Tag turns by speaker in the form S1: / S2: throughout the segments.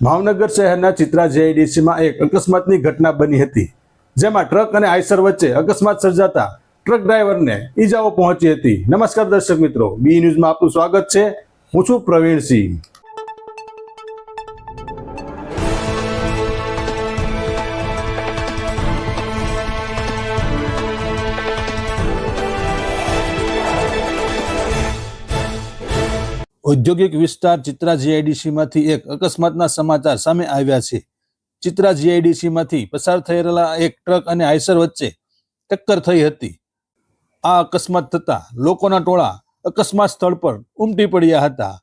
S1: ભાવનગર શહેરના ચિત્રા જેઆઈડીસીમાં એક અકસ્માતની ઘટના બની હતી, જેમાં ટ્રક અને આઈસર વચ્ચે અકસ્માત સર્જાતા ટ્રક ડ્રાઈવરને ઈજાઓ પહોંચી હતી. નમસ્કાર દર્શક મિત્રો, બી ન્યૂઝમાં આપનું સ્વાગત છે. હું છું પ્રવીણસિંહ. ઔદ્યોગિક વિસ્તાર ચિત્રા જીઆઈડીસીમાંથી એક અકસ્માતના સમાચાર સામે આવ્યા છે. ચિત્રા જીઆઈડીસીમાંથી પસાર થઈ રહેલા એક ટ્રક અને આઈસર વચ્ચે ટક્કર થઈ હતી. આ અકસ્માત થતા લોકોના ટોળા અકસ્માત સ્થળ પર ઉમટી પડ્યા હતા.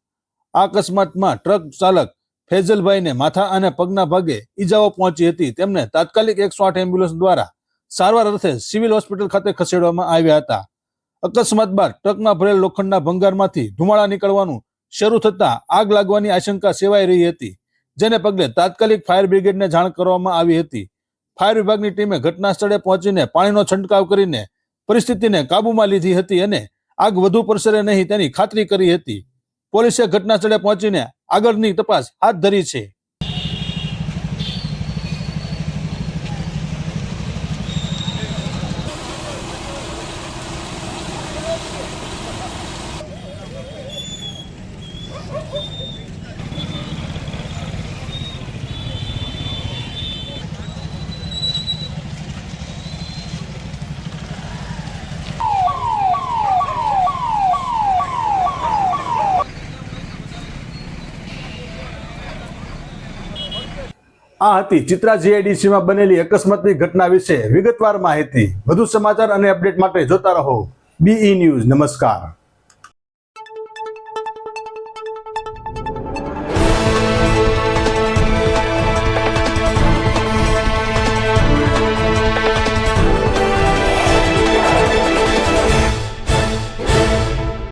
S1: આ અકસ્માતમાં ટ્રક ચાલક ફેઝલભાઈને માથા અને પગના ભાગે ઈજાઓ પહોંચી હતી. તેમને તાત્કાલિક એકસો આઠ એમ્બ્યુલન્સ દ્વારા સારવાર અર્થે સિવિલ હોસ્પિટલ ખાતે ખસેડવામાં આવ્યા હતા. અકસ્માત બાદ ટ્રકમાં ભરેલ લોખંડના ભંગારમાંથી ધુમાડા નીકળવાનું શરૂ થતા આગ લાગવાની આશંકા સેવાઈ રહી હતી, જેને પગલે તાત્કાલિક ફાયર બ્રિગેડને જાણ કરવામાં આવી હતી. ફાયર વિભાગની ટીમે ઘટના સ્થળે પહોંચીને પાણીનો છંટકાવ કરીને પરિસ્થિતિને કાબૂમાં લીધી હતી અને આગ વધુ પ્રસરે નહીં તેની ખાતરી કરી હતી. પોલીસે ઘટના સ્થળે પહોંચીને આગળની તપાસ હાથ ધરી છે. આ હતી ચિત્રા જીઆઈડીસીમાં બનેલી અકસ્માતની ઘટના વિશે વિગતવાર માહિતી. વધુ સમાચાર અને અપડેટ માટે જોતા રહો. બીઈ ન્યૂઝ. નમસ્કાર.